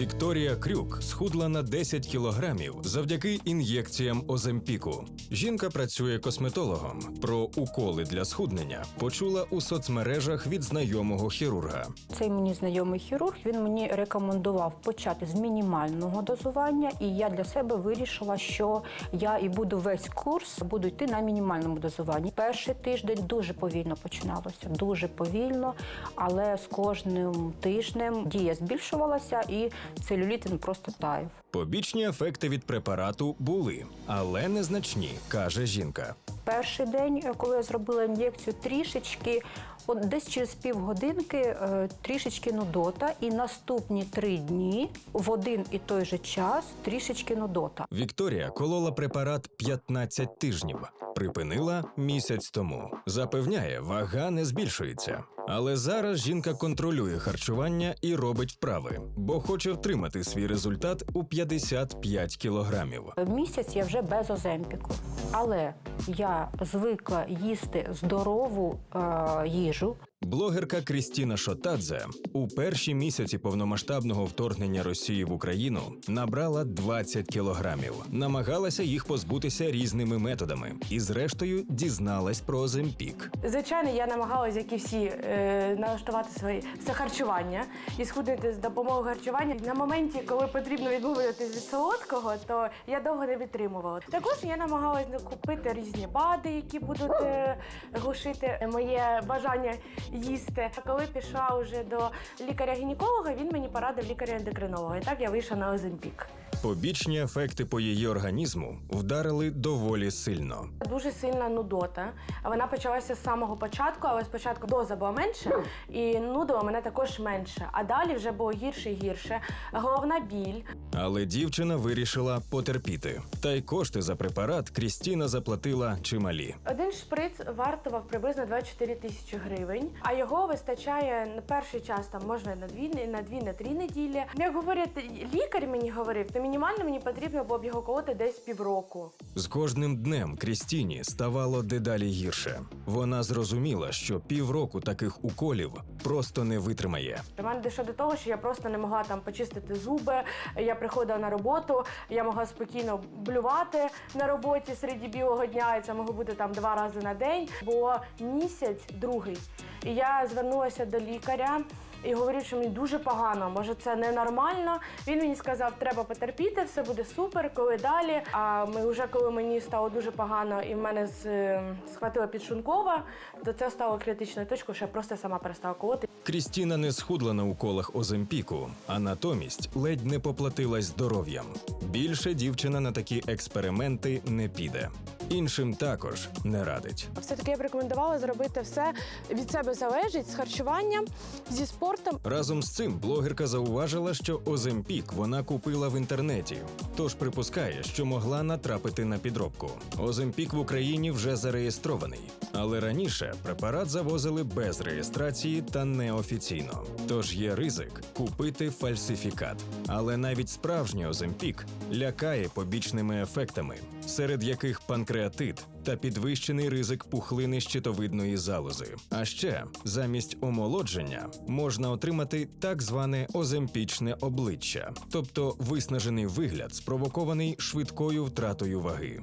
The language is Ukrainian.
Вікторія Крюк схудла на 10 кілограмів завдяки ін'єкціям Оземпіку. Жінка працює косметологом. Про уколи для схуднення почула у соцмережах від знайомого хірурга. Цей мені знайомий хірург він мені рекомендував почати з мінімального дозування, і я для себе вирішила, що я і буду весь курс буду йти на мінімальному дозуванні. Перший тиждень дуже повільно починалося, дуже повільно, але з кожним тижнем дія збільшувалася, і целюліт він просто таяв. Побічні ефекти від препарату були, але незначні, каже жінка. Перший день, е, коли я зробила ін'єкцію, трішечки, от десь через півгодинки, е, трішечки нудота, і наступні три дні в один і той же час трішечки нудота. Вікторія колола препарат 15 тижнів, припинила місяць тому. Запевняє, вага не збільшується. Але зараз жінка контролює харчування і робить вправи, бо хоче втримати свій результат у 55 кілограмів. Місяць я вже без оземпіку, але я звикла їсти здорову е, їжу. Блогерка Крістіна Шотадзе у перші місяці повномасштабного вторгнення Росії в Україну набрала 20 кілограмів, намагалася їх позбутися різними методами і, зрештою, дізналась про Оземпік. Звичайно, я намагалася, як і всі, е, налаштувати своє все харчування і схуднути з допомогою харчування. На моменті, коли потрібно відмовитись від солодкого, то я довго не витримувала. Також я намагалася купити різні БАДи, які будуть е, глушити моє бажання їсти. А коли пішла вже до лікаря-гінеколога, він мені порадив лікаря-ендокринолога. І так я вийшла на Оземпік. Побічні ефекти по її організму вдарили доволі сильно. Дуже сильна нудота. Вона почалася з самого початку, але спочатку доза була менше, і нудило мене також менше. А далі вже було гірше і гірше. Головна біль. Але дівчина вирішила потерпіти. Та й кошти за препарат Крістіна заплатила чималі. Один шприц вартував приблизно 24 тисячі гривень, а його вистачає на перший час там можна на дві, на дві, на три неділі. Як говорять, лікар мені говорив, то мінімально мені потрібно було б його колоти десь півроку. З кожним днем Крістіні ставало дедалі гірше. Вона зрозуміла, що півроку таких уколів просто не витримає. У мене дійшло до того, що я просто не могла там почистити зуби. Я приходила на роботу, я могла спокійно блювати на роботі серед білого дня, і це могло бути там два рази на день. Було місяць другий. І я звернулася до лікаря. І говорив, що мені дуже погано, може це ненормально. Він мені сказав, треба потерпіти, все буде супер, коли далі. А ми вже коли мені стало дуже погано і в мене з, е, схватила підшункова, то це стало критичною точкою, що я просто сама перестала колоти. Крістіна не схудла на уколах Оземпіку, а натомість ледь не поплатилась здоров'ям. Більше дівчина на такі експерименти не піде. Іншим також не радить. Все-таки я б рекомендувала зробити все від себе залежить з харчуванням, зі спортом. Разом з цим блогерка зауважила, що Оземпік вона купила в інтернеті, тож припускає, що могла натрапити на підробку. Оземпік в Україні вже зареєстрований, але раніше препарат завозили без реєстрації та неофіційно. Тож є ризик купити фальсифікат. Але навіть справжній Оземпік лякає побічними ефектами, серед яких панкреатит та підвищений ризик пухлини щитовидної залози. А ще замість омолодження можна отримати так зване оземпічне обличчя, тобто виснажений вигляд, спровокований швидкою втратою ваги.